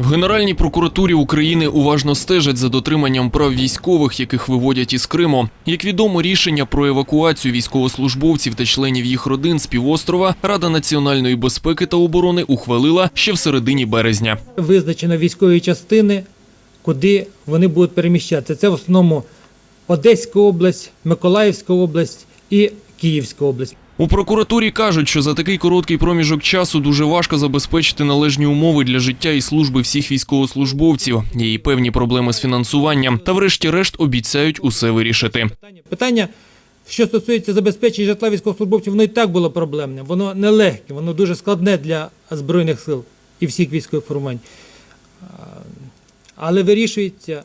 В Генеральній прокуратурі України уважно стежать за дотриманням прав військових, яких виводять із Криму. Як відомо, рішення про евакуацію військовослужбовців та членів їх родин з півострова Рада національної безпеки та оборони ухвалила ще в середині березня. Визначено військові частини, куди вони будуть переміщатися. Це в основному Одеська область, Миколаївська область і Київська область. У прокуратурі кажуть, що за такий короткий проміжок часу дуже важко забезпечити належні умови для життя і служби всіх військовослужбовців. Є і певні проблеми з фінансуванням, та врешті-решт обіцяють усе вирішити. Питання- що стосується забезпечення житла військовослужбовців, воно і так було проблемне. Воно нелегке, воно дуже складне для Збройних сил і всіх військових формувань. Але вирішується,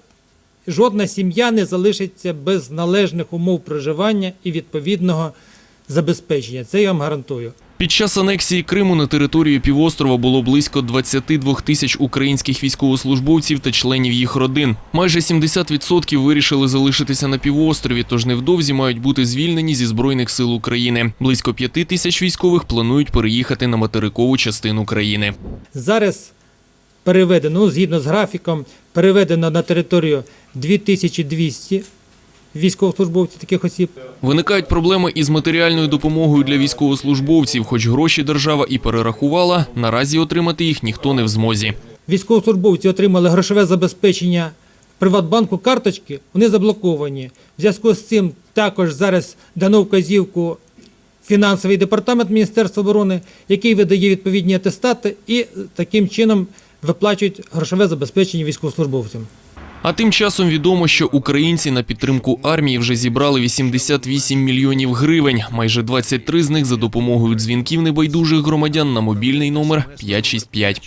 жодна сім'я не залишиться без належних умов проживання і відповідного забезпечення. Це я вам гарантую. Під час анексії Криму на територію півострова було близько 22 тисяч українських військовослужбовців та членів їх родин. Майже 70% вирішили залишитися на півострові, тож невдовзі мають бути звільнені зі збройних сил України. Близько 5 тисяч військових планують переїхати на материкову частину країни. Зараз переведено, ну, згідно з графіком, переведено на територію 2200 військовослужбовців таких осіб. Виникають проблеми із матеріальною допомогою для військовослужбовців, хоч гроші держава і перерахувала. Наразі отримати їх ніхто не в змозі. Військовослужбовці отримали грошове забезпечення Приватбанку карточки, вони заблоковані. В зв'язку з цим також зараз дано вказівку фінансовий департамент Міністерства оборони, який видає відповідні атестати і таким чином виплачують грошове забезпечення військовослужбовцям. А тим часом відомо, що українці на підтримку армії вже зібрали 88 мільйонів гривень. Майже 23 з них за допомогою дзвінків небайдужих громадян на мобільний номер 565.